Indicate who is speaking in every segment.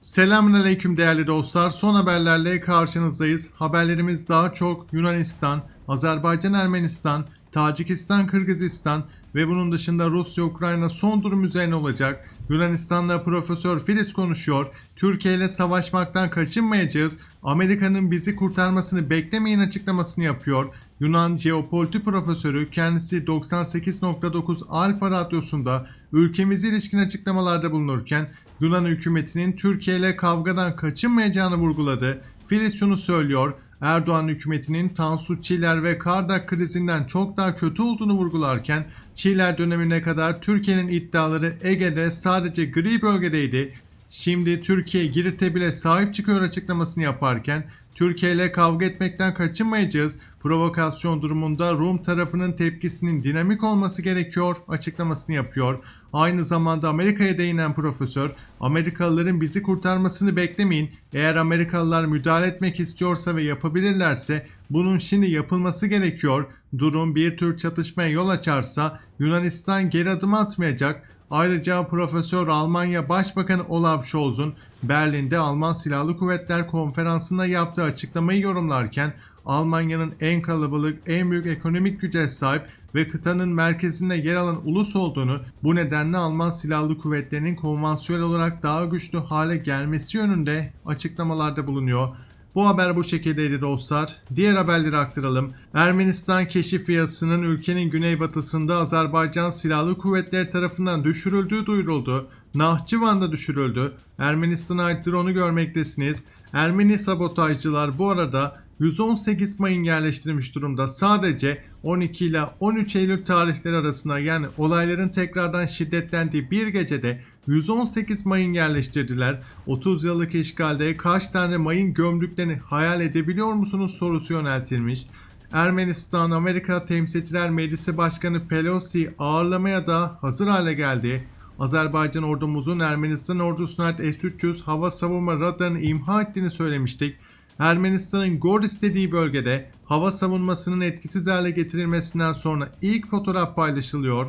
Speaker 1: Selamünaleyküm değerli dostlar. Son haberlerle karşınızdayız. Haberlerimiz daha çok Yunanistan, Azerbaycan, Ermenistan, Tacikistan, Kırgızistan ve bunun dışında Rusya, Ukrayna son durum üzerine olacak. Yunanistan'da Profesör Filiz konuşuyor. Türkiye ile savaşmaktan kaçınmayacağız. Amerika'nın bizi kurtarmasını beklemeyin açıklamasını yapıyor. Yunan jeopolitik profesörü kendisi 98.9 Alfa Radyosu'nda ülkemize ilişkin açıklamalarda bulunurken Yunan hükümetinin Türkiye ile kavgadan kaçınmayacağını vurguladı. Filiz şunu söylüyor. Erdoğan hükümetinin Tansu Çiller ve Kardak krizinden çok daha kötü olduğunu vurgularken Çiller dönemine kadar Türkiye'nin iddiaları Ege'de sadece gri bölgedeydi. Şimdi Türkiye Girit'e bile sahip çıkıyor açıklamasını yaparken Türkiye ile kavga etmekten kaçınmayacağız. Provokasyon durumunda Rum tarafının tepkisinin dinamik olması gerekiyor açıklamasını yapıyor. Aynı zamanda Amerika'ya değinen profesör, Amerikalıların bizi kurtarmasını beklemeyin. Eğer Amerikalılar müdahale etmek istiyorsa ve yapabilirlerse bunun şimdi yapılması gerekiyor. Durum bir tür çatışmaya yol açarsa Yunanistan geri adım atmayacak. Ayrıca Profesör Almanya Başbakanı Olaf Scholz'un Berlin'de Alman Silahlı Kuvvetler Konferansı'nda yaptığı açıklamayı yorumlarken Almanya'nın en kalabalık, en büyük ekonomik güce sahip ve kıtanın merkezinde yer alan ulus olduğunu, bu nedenle Alman Silahlı Kuvvetleri'nin konvansiyonel olarak daha güçlü hale gelmesi yönünde açıklamalarda bulunuyor. Bu haber bu şekildeydi dostlar. Diğer haberleri aktaralım. Ermenistan keşif yasının ülkenin güneybatısında Azerbaycan Silahlı Kuvvetleri tarafından düşürüldüğü duyuruldu. Nahçıvan'da düşürüldü. Ermenistan'a ait drone'u görmektesiniz. Ermeni sabotajcılar bu arada 118 mayın yerleştirmiş durumda. Sadece 12 ile 13 Eylül tarihleri arasında yani olayların tekrardan şiddetlendiği bir gecede 118 mayın yerleştirdiler. 30 yıllık işgalde kaç tane mayın gömdüklerini hayal edebiliyor musunuz sorusu yöneltilmiş. Ermenistan Amerika Temsilciler Meclisi Başkanı Pelosi ağırlamaya da hazır hale geldi. Azerbaycan ordumuzun Ermenistan ordusuna ait S-300 hava savunma radarını imha ettiğini söylemiştik. Ermenistan'ın Gor istediği bölgede hava savunmasının etkisiz hale getirilmesinden sonra ilk fotoğraf paylaşılıyor.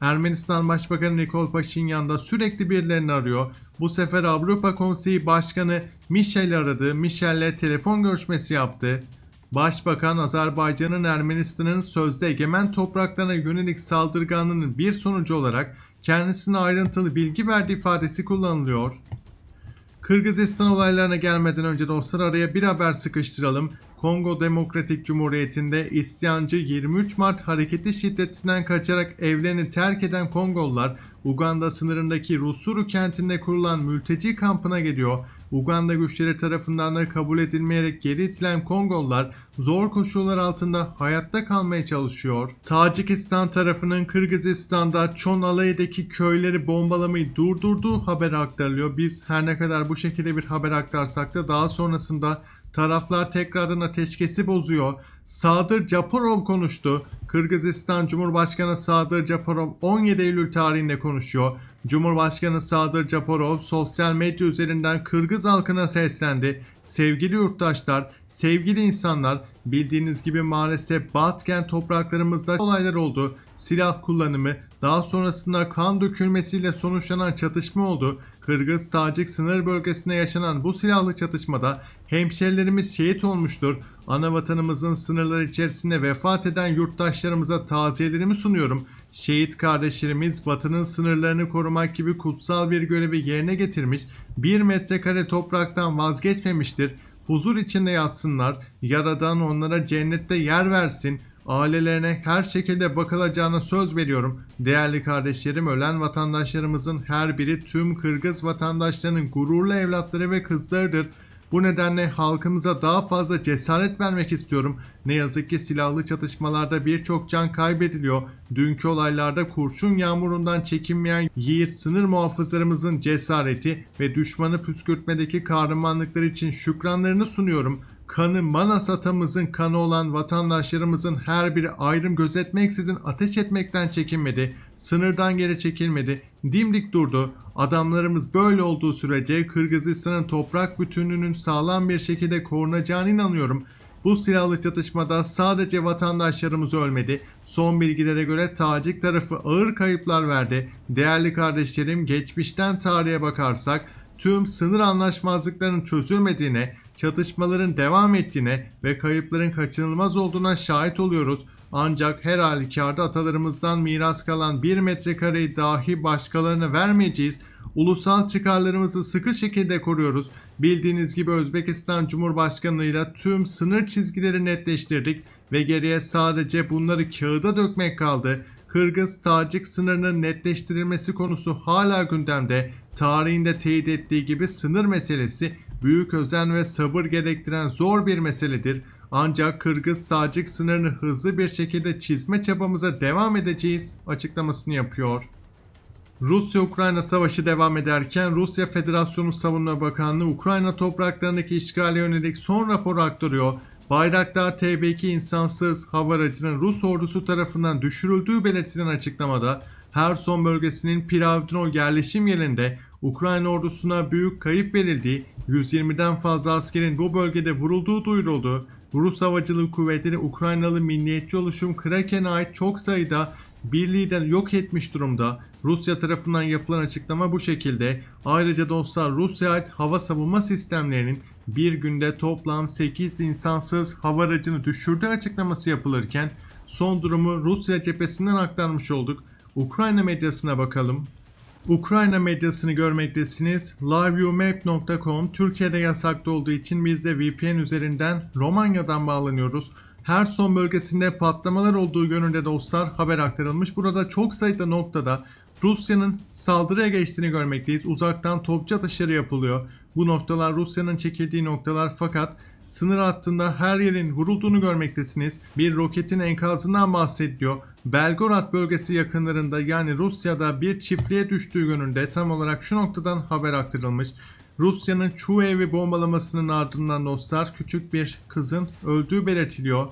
Speaker 1: Ermenistan Başbakanı Nikol Paşinyan da sürekli birilerini arıyor. Bu sefer Avrupa Konseyi Başkanı Michel aradı. Michel'le telefon görüşmesi yaptı. Başbakan Azerbaycan'ın Ermenistan'ın sözde egemen topraklarına yönelik saldırganlığının bir sonucu olarak kendisine ayrıntılı bilgi verdiği ifadesi kullanılıyor. Kırgızistan olaylarına gelmeden önce dostlar araya bir haber sıkıştıralım. Kongo Demokratik Cumhuriyeti'nde isyancı 23 Mart hareketi şiddetinden kaçarak evlerini terk eden Kongollar Uganda sınırındaki Rusuru kentinde kurulan mülteci kampına geliyor. Uganda güçleri tarafından da kabul edilmeyerek geri itilen Kongollar zor koşullar altında hayatta kalmaya çalışıyor. Tacikistan tarafının Kırgızistan'da Çonalay'daki köyleri bombalamayı durdurduğu haber aktarılıyor. Biz her ne kadar bu şekilde bir haber aktarsak da daha sonrasında Taraflar tekrardan ateşkesi bozuyor. Sadır Japarov konuştu. Kırgızistan Cumhurbaşkanı Sadır Japarov 17 Eylül tarihinde konuşuyor. Cumhurbaşkanı Sadır Japarov sosyal medya üzerinden Kırgız halkına seslendi. Sevgili yurttaşlar, sevgili insanlar, bildiğiniz gibi maalesef Batken topraklarımızda olaylar oldu. Silah kullanımı, daha sonrasında kan dökülmesiyle sonuçlanan çatışma oldu. Kırgız-Tacik sınır bölgesinde yaşanan bu silahlı çatışmada hemşerilerimiz şehit olmuştur. Ana vatanımızın sınırları içerisinde vefat eden yurttaşlarımıza taziyelerimi sunuyorum. Şehit kardeşlerimiz vatanın sınırlarını korumak gibi kutsal bir görevi yerine getirmiş, bir metrekare topraktan vazgeçmemiştir. Huzur içinde yatsınlar, Yaradan onlara cennette yer versin, ailelerine her şekilde bakılacağına söz veriyorum. Değerli kardeşlerim, ölen vatandaşlarımızın her biri tüm Kırgız vatandaşlarının gururlu evlatları ve kızlarıdır. Bu nedenle halkımıza daha fazla cesaret vermek istiyorum. Ne yazık ki silahlı çatışmalarda birçok can kaybediliyor. Dünkü olaylarda kurşun yağmurundan çekinmeyen yiğit sınır muhafızlarımızın cesareti ve düşmanı püskürtmedeki kahramanlıkları için şükranlarını sunuyorum. Kanı Manas atamızın kanı olan vatandaşlarımızın her biri ayrım gözetmeksizin ateş etmekten çekinmedi. Sınırdan geri çekilmedi. Dimdik durdu. Adamlarımız böyle olduğu sürece Kırgızistan'ın toprak bütünlüğünün sağlam bir şekilde korunacağına inanıyorum. Bu silahlı çatışmada sadece vatandaşlarımız ölmedi. Son bilgilere göre Tacik tarafı ağır kayıplar verdi. Değerli kardeşlerim geçmişten tarihe bakarsak tüm sınır anlaşmazlıklarının çözülmediğine, çatışmaların devam ettiğine ve kayıpların kaçınılmaz olduğuna şahit oluyoruz. Ancak her halükarda atalarımızdan miras kalan bir metrekareyi dahi başkalarına vermeyeceğiz. Ulusal çıkarlarımızı sıkı şekilde koruyoruz. Bildiğiniz gibi Özbekistan Cumhurbaşkanlığıyla tüm sınır çizgileri netleştirdik ve geriye sadece bunları kağıda dökmek kaldı. Kırgız-Tacik sınırının netleştirilmesi konusu hala gündemde. Tarihinde teyit ettiği gibi sınır meselesi büyük özen ve sabır gerektiren zor bir meseledir. Ancak Kırgız-Tacik sınırını hızlı bir şekilde çizme çabamıza devam edeceğiz açıklamasını yapıyor. Rusya-Ukrayna savaşı devam ederken Rusya Federasyonu Savunma Bakanlığı Ukrayna topraklarındaki işgale yönelik son rapor aktarıyor. Bayraktar TB2 insansız hava aracının Rus ordusu tarafından düşürüldüğü belirtilen açıklamada Herson bölgesinin Piravdino yerleşim yerinde Ukrayna ordusuna büyük kayıp verildiği, 120'den fazla askerin bu bölgede vurulduğu duyuruldu. Rus Havacılık Kuvvetleri Ukraynalı milliyetçi oluşum Kraken'e ait çok sayıda birliği yok etmiş durumda. Rusya tarafından yapılan açıklama bu şekilde. Ayrıca dostlar Rusya'ya ait hava savunma sistemlerinin bir günde toplam 8 insansız hava aracını düşürdüğü açıklaması yapılırken son durumu Rusya cephesinden aktarmış olduk. Ukrayna medyasına bakalım. Ukrayna medyasını görmektesiniz. liveviewmap.com Türkiye'de yasaklı olduğu için biz de VPN üzerinden Romanya'dan bağlanıyoruz. Herson bölgesinde patlamalar olduğu yönünde dostlar haber aktarılmış. Burada çok sayıda noktada Rusya'nın saldırıya geçtiğini görmekteyiz. Uzaktan topçu atışları yapılıyor. Bu noktalar Rusya'nın çekildiği noktalar fakat sınır hattında her yerin vurulduğunu görmektesiniz. Bir roketin enkazından bahsediliyor. Belgorod bölgesi yakınlarında yani Rusya'da bir çiftliğe düştüğü yönünde tam olarak şu noktadan haber aktarılmış. Rusya'nın Çu evi bombalamasının ardından dostlar küçük bir kızın öldüğü belirtiliyor.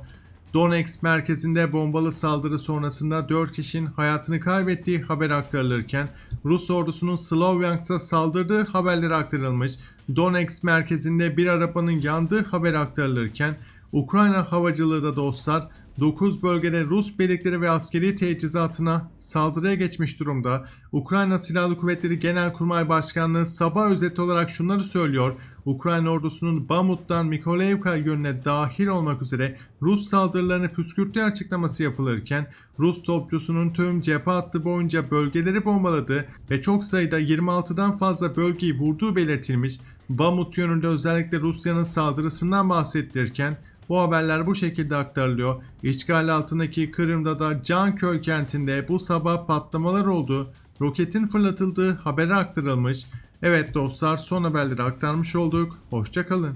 Speaker 1: Donetsk merkezinde bombalı saldırı sonrasında 4 kişinin hayatını kaybettiği haber aktarılırken Rus ordusunun Slovyansk'a saldırdığı haberleri aktarılmış. Donetsk merkezinde bir arabanın yandığı haber aktarılırken Ukrayna havacılığı da dostlar 9 bölgede Rus birlikleri ve askeri teçhizatına saldırıya geçmiş durumda. Ukrayna Silahlı Kuvvetleri Genelkurmay Başkanlığı sabah özeti olarak şunları söylüyor. Ukrayna ordusunun Bamut'tan Mykolaievka yönüne dahil olmak üzere Rus saldırılarını püskürttüğü açıklaması yapılırken Rus topçusunun tüm cephe hattı boyunca bölgeleri bombaladığı ve çok sayıda 26'dan fazla bölgeyi vurduğu belirtilmiş. Bamut yönünde özellikle Rusya'nın saldırısından bahsettirirken bu haberler bu şekilde aktarılıyor. İşgal altındaki Kırım'da da Canköy kentinde bu sabah patlamalar oldu. Roketin fırlatıldığı haberi aktarılmış. Evet dostlar son haberleri aktarmış olduk. Hoşçakalın.